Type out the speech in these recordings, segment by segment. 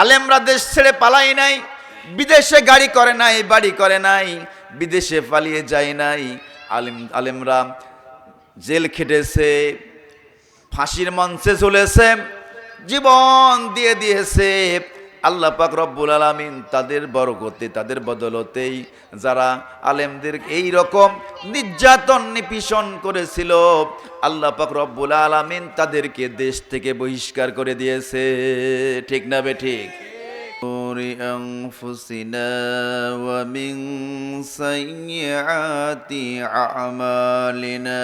আলেমরা দেশ ছেড়ে পালাই নাই, বিদেশে গাড়ি করে নাই, বাড়ি করে নাই, বিদেশে পালিয়ে যায় নাই। আলিম, আলেমরা জেল খেটেছে, ফাঁসির মঞ্চে চলেছে জীবন দিয়ে দিয়েছে। আল্লাহ পাক রব্বুল আলামিন তাদের বরকতে তাদের বদলতেই যারা আলেমদের এই রকম নির্যাতন নিপীড়ন করেছিল আল্লাহ পাক রব্বুল আলামিন তাদেরকে দেশ থেকে বহিষ্কার করে দিয়েছে ঠিক না বে ঠিক شرور أنفسنا ومن سيئات أعمالنا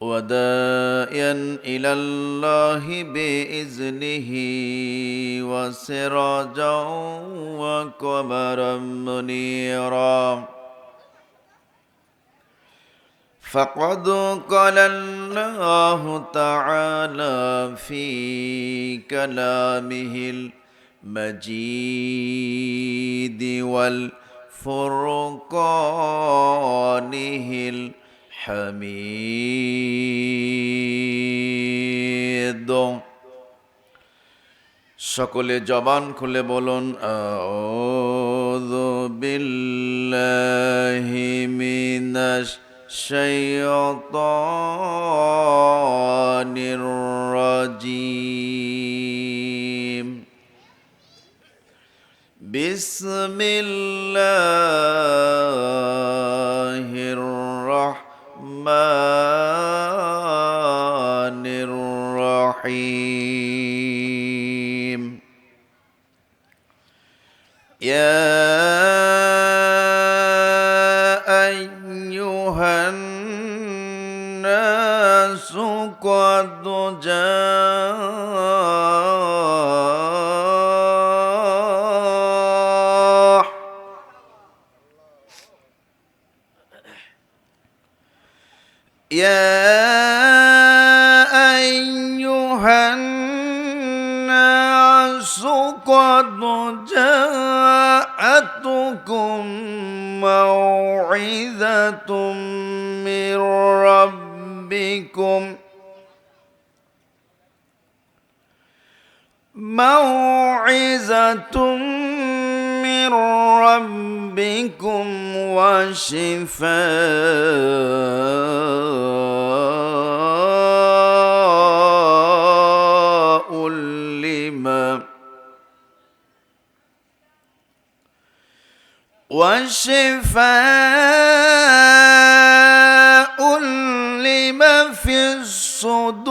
وداعيا إلى الله بإذنه وسراجا وقمرا منيرا. فقد قال الله تعالى في كلامه المجيد والفرقانه হামিদ। সকলে জবান খুলে বলুন বিল্লাহি মিনাশ শাইতানির রাজিম। বিসমিল্লাহির يا أيها الناس قد جاءتكم موعظة من ربكم موعظة من ربكم وشفاء لما وشفاء لما في الصدور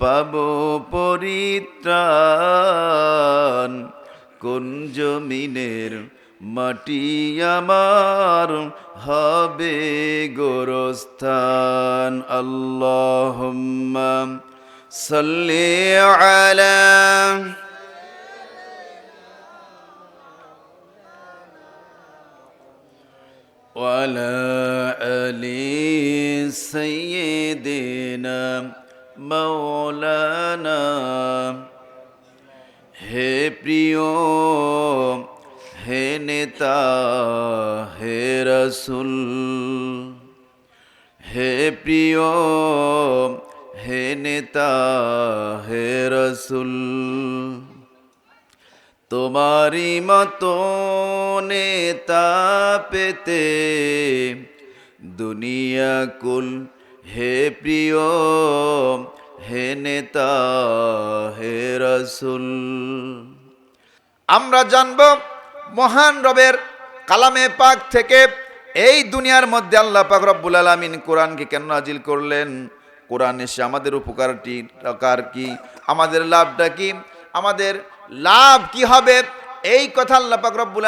পাব পরিত্রাণ কোন জমিনের মাটি আমার হবে গোরস্থান আল্লাহ সাল্লি আলা وعلى آل سيدنا মৌলানা হে প্রিয়, হে নেতা, হে রসুল। হে প্রিয়, হে নেতা, হে রসুল। তোমারি মতো নেতা পেতে দুনিয়া কুল হে প্রিয় হে নেতা, হে রসুল। আমরা জানব মহান রবের কালামে পাক থেকে এই দুনিয়ার মধ্যে আল্লাহ পাক রব্বুল আলমিন কোরআনকে কেন নাজিল করলেন? কোরআন এসে আমাদের উপকারটি কার কি? আমাদের লাভটা কি? আমাদের লাভ কি হবে? এই কথা আল্লাহ পাক রব্বুল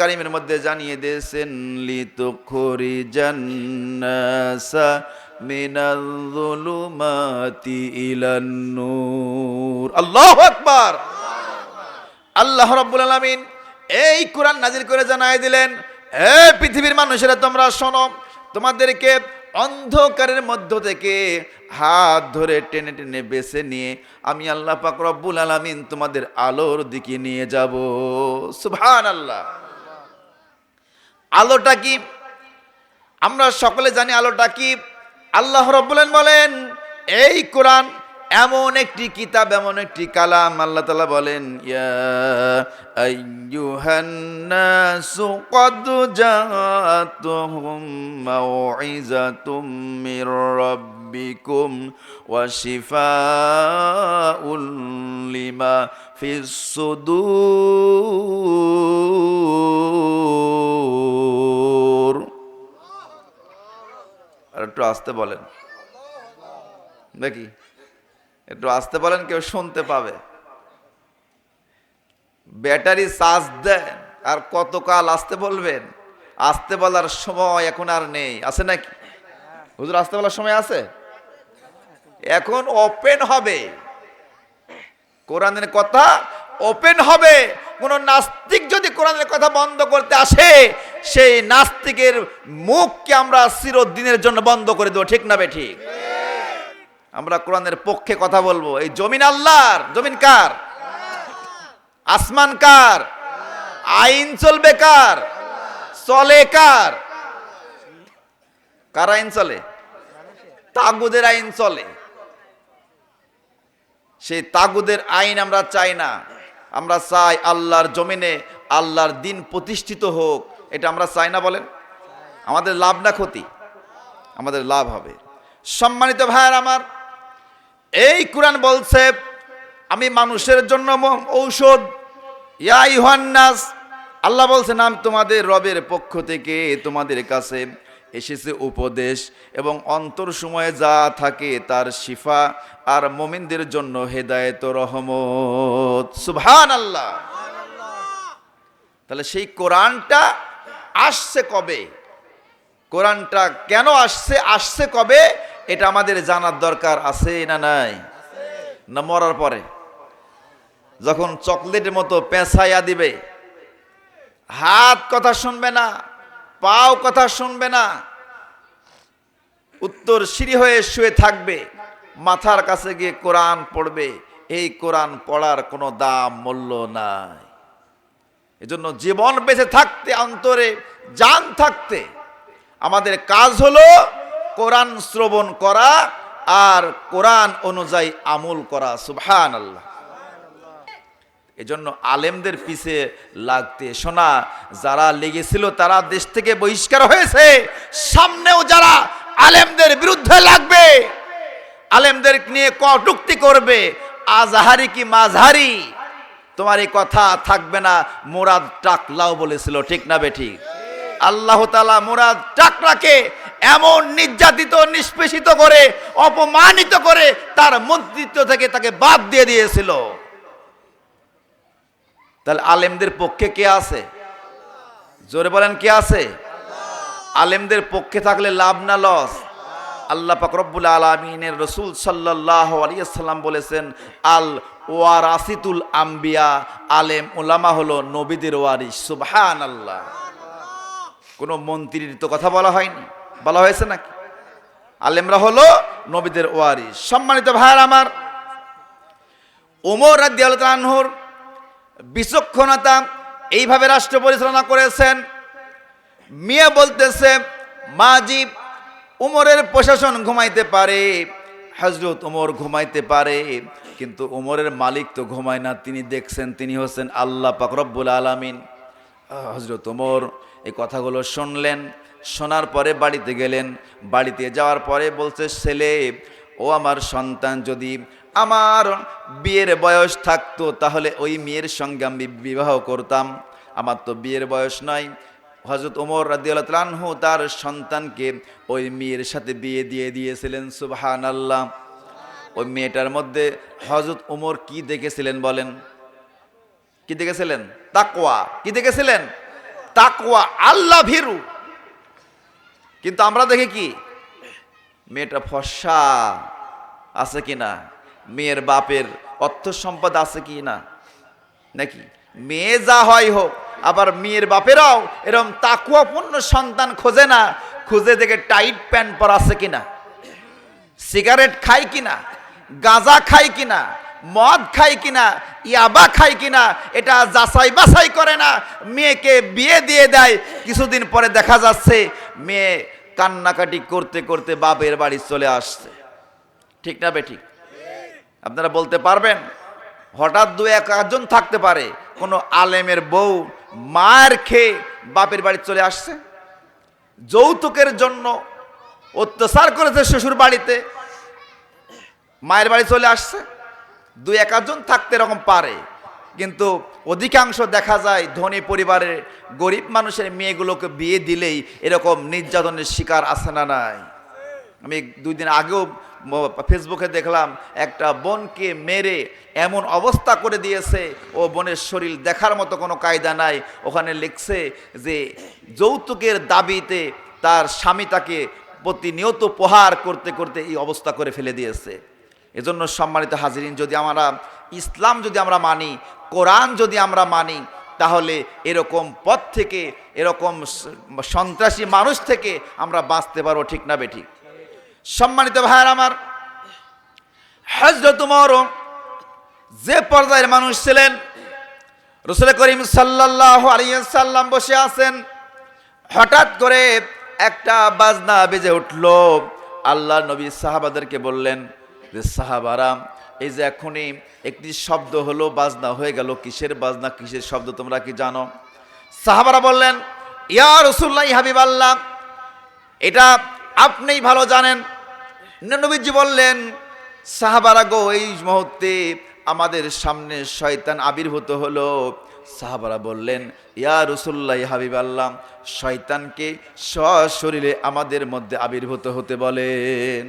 কারীমের মধ্যে জানিয়ে দিয়েছেন লিতুখরি জান্নাসা আলামিন এই কোরআন করে দিলেন পৃথিবীর মানুষেরা, তোমরা তোমাদেরকে অন্ধকারের মধ্য থেকে হাত ধরে টেনে টেনে বেছে নিয়ে আমি আল্লাহ পাক রব্বুল আলামিন তোমাদের আলোর দিকে নিয়ে যাব। সুবহান আল্লাহ আলোটা কি? আমরা সকলে জানি আলোটা কি? আল্লাহ রব্বুল আলামিন বলেন, এই কোরআন এমন একটি কিতাব, এমন একটি কালাম আল্লাহ তালা বলেন, ইয়া আইয়ুহান নাসু কদ জাআতুহুম আর একটু আসতে বলেন। দেখি, একটু আসতে বলেন, কেউ শুনতে পাবে। ব্যাটারি চার্জ দেন, আর কতকাল আসতে বলবেন? আসতে বলার সময় এখন আর নেই, আছে নাকি? হুজুর, আসতে বলার সময় আছে? এখন ওপেন হবে। কোরআনের কথা ওপেন হবে। কোন নাস্তিক যদি কোরআনের কথা বন্ধ করতে আসে সেই নাস্তিকের মুখকে আমরা চিরদিনের জন্য বন্ধ করে দেবো, ঠিক না বে ঠিক? আমরা কোরআনের পক্ষে কথা বলব। এই জমিন আল্লাহর, জমিন কার? আসমান কার? আইন চলবে কার? চলে কার? কার আইন চলে? তাগুদের আইন চলে। সেই তাগুদের আইন আমরা চাই না। আমরা চাই আল্লাহর জমিনে আল্লাহর দিন প্রতিষ্ঠিত হোক। এটা আমরা চাই না বলেন? আমাদের লাভ না ক্ষতি, আমাদের লাভ হবে। সম্মানিত ভাইয়ার আমার, এই কোরআন বলছে, আমি মানুষের জন্য ঔষধ। ইয়া ইহান্নাস আল্লাহ বলছেন, আমি তোমাদের রবের পক্ষ থেকে তোমাদের কাছে এসেছে উপদেশ এবং অন্তর সময়ে যা থাকে তার শিফা আর মোমিনদের জন্য হেদায়েত রহমত। সুবহান আল্লাহ তাহলে সেই কোরআনটা আসছে কবে? কোরআনটা কেন আসছে আসছে কবে? এটা আমাদের জানার দরকার আছে না নাই? না মরার পরে। যখন চকলেটের মতো পেঁচাইয়া দিবে, হাত কথা শুনবে না, পাও কথা শুনবে না, উত্তর সিঁড়ি হয়ে শুয়ে থাকবে, মাথার কাছে গিয়ে কোরআন পড়বে, এই কোরআন পড়ার কোনো দাম মূল্য নাই। এজন্য জীবন বেঁচে থাকতে, অন্তরে জান থাকতে আমাদের কাজ হলো কোরআন শ্রবণ করা আর কোরআন অনুযায়ী আমল করা সুবহান আল্লাহ এজন্য আলেমদের পিছে লাগতে শোনা, যারা লেগেছিল তারা দেশ থেকে বহিষ্কার হয়েছে, সামনেও যারা আলেমদের বিরুদ্ধে লাগবে, আলেমদের নিয়ে কটুক্তি করবে, আজহারি কি মাঝহারি? তোমার এই কথা থাকবে না, মোরাদ টাকলাও বলেছিল, ঠিক না বেঠিক আল্লাহ তালা মুরাদ টাকরাকে এমন নির্যাতিত, নিষ্পেষিত করে, অপমানিত করে তার মন্ত্রিত্ব থেকে তাকে বাদ দিয়ে দিয়েছিল। তাহলে আলেমদের পক্ষে কে আছে? জোরে বলেন কে আছে? আলেমদের পক্ষে থাকলে লাভ না লস? আল্লাহ পাক রব্বুল আলমিনের রসুল সাল্লাহ আলিয়াল্লাম বলেছেন, আল ওয়ারাসিতুল আম্বিয়া আলেম ওলামা হলো নবীদের ওয়ারিস সুবহান আল্লাহ কোনো মন্ত্রীর তো কথা বলা হয়নি। বলা হয়েছে নাকি? আলেমরা হলো নবীদের ওয়ারিস সম্মানিত ভাইয়ার আমার, ওমর রাদিয়ালতানহুর বিচক্ষণতা এইভাবে রাষ্ট্র পরিচালনা করেছেন। মিয়া বলতেছে, মাজিব উমরের প্রশাসন ঘুমাইতে পারে হজরত উমর ঘুমাইতে পারে, কিন্তু উমরের মালিক তো ঘুমায় না, তিনি দেখছেন, তিনি হচ্ছেন আল্লাহ পাক রব্বুল আলামিন। হজরত ওমর এই কথাগুলো শুনলেন, শোনার পরে বাড়িতে গেলেন, বাড়িতে যাওয়ার পরে বলছে, ছেলে, ও আমার সন্তান যদি আমার বিয়ের বয়স থাকতো, তাহলে ওই মেয়ের সঙ্গে আমি বিবাহ করতাম। আমার তো বিয়ের বয়স নয় হজরত ওমর রাদিয়ালহু তার সন্তানকে ওই মেয়ের সাথে বিয়ে দিয়ে দিয়েছিলেন সুবহান আল্লাহ ওই মেয়েটার মধ্যে হজরত ওমর কি দেখেছিলেন বলেন? কি দেখেছিলেন? তাকওয়া। কি দেখেছিলেন? তাকওয়া। আল্লাহ ভীরু। কিন্তু আমরা দেখি কি? মেয়েটা ফর্সা আছে কি না? মেয়ের বাপের অর্থ সম্পদ আছে কি না? নাকি? মেয়ে যা হয় হোক আবার মেয়ের বাপেরাও এরকম তাকুয়াপূর্ণ সন্তান খোঁজে না, খুঁজে দেখে টাইট প্যান্ট পরা আছে কিনা, সিগারেট খাই কিনা, গাঁজা খাই কিনা, মদ খাই কিনা, ইয়াবা খাই কিনা, এটা যাচাই বাছাই করে না, মেয়েকে বিয়ে দিয়ে দেয়। কিছুদিন পরে দেখা যাচ্ছে মেয়ে কান্নাকাটি করতে করতে বাপের বাড়ি চলে আসছে। ঠিক না বেঠিক? আপনারা বলতে পারবেন? হঠাৎ দু এক একজন থাকতে পারে, কোনো আলেমের বউ মায়ের খেয়ে বাপের বাড়ি চলে আসছে। যৌতুকের জন্য অত্যাচার করেছে শ্বশুর বাড়িতে, মায়ের বাড়ি চলে আসছে। দুই একজন থাকতে এরকম পারে, কিন্তু অধিকাংশ দেখা যায় ধনী পরিবারের গরিব মানুষের মেয়েগুলোকে বিয়ে দিলেই এরকম নির্যাতনের শিকার আছে না নাই। আমি দুই দিন আগেও ফেসবুকে দেখলাম একটা বোনকে মেরে এমন অবস্থা করে দিয়েছে, ও বোনের শরীর দেখার মতো কোনো কায়দা নাই। ওখানে লিখছে যে, যৌতুকের দাবিতে তার স্বামী তাকে প্রতিনিয়ত প্রহার করতে করতে এই অবস্থা করে ফেলে দিয়েছে। এজন্য সম্মানিত হাজিরিন, যদি আমরা ইসলাম যদি আমরা মানি, কোরআন যদি আমরা মানি, তাহলে এরকম পথ থেকে, এরকম সন্ত্রাসী মানুষ থেকে আমরা বাঁচতে পারব, ঠিক না বেঠিক সম্মানিত ভাইয়ার আমার হজরত উমর, যে পর্যায়ের মানুষ ছিলেন, রসুল করিম সাল্লাহ আলিয়াল্লাম বসে আছেন, হঠাৎ করে একটা বাজনা বেজে উঠল। আল্লাহ নবী সাহাবাদেরকে বললেন, যে সাহাবারাম এই যে এখনই একটি শব্দ হলো, বাজনা হয়ে গেল, কিসের বাজনা, কিসের শব্দ, তোমরা কি জানো? সাহাবারা বললেন, ইয়া রসুল্লাহ হাবিব আল্লাহ এটা আপনিই ভালো জানেন নবীজি বললেন, সাহাবারা গো, এই মুহূর্তে আমাদের সামনে শয়তান আবির্ভূত হলো। সাহাবারা বললেন, ইয়া রসুল্লাহ হাবিব আল্লাহ শয়তানকে সশরীরে আমাদের মধ্যে আবির্ভূত হতে বলেন।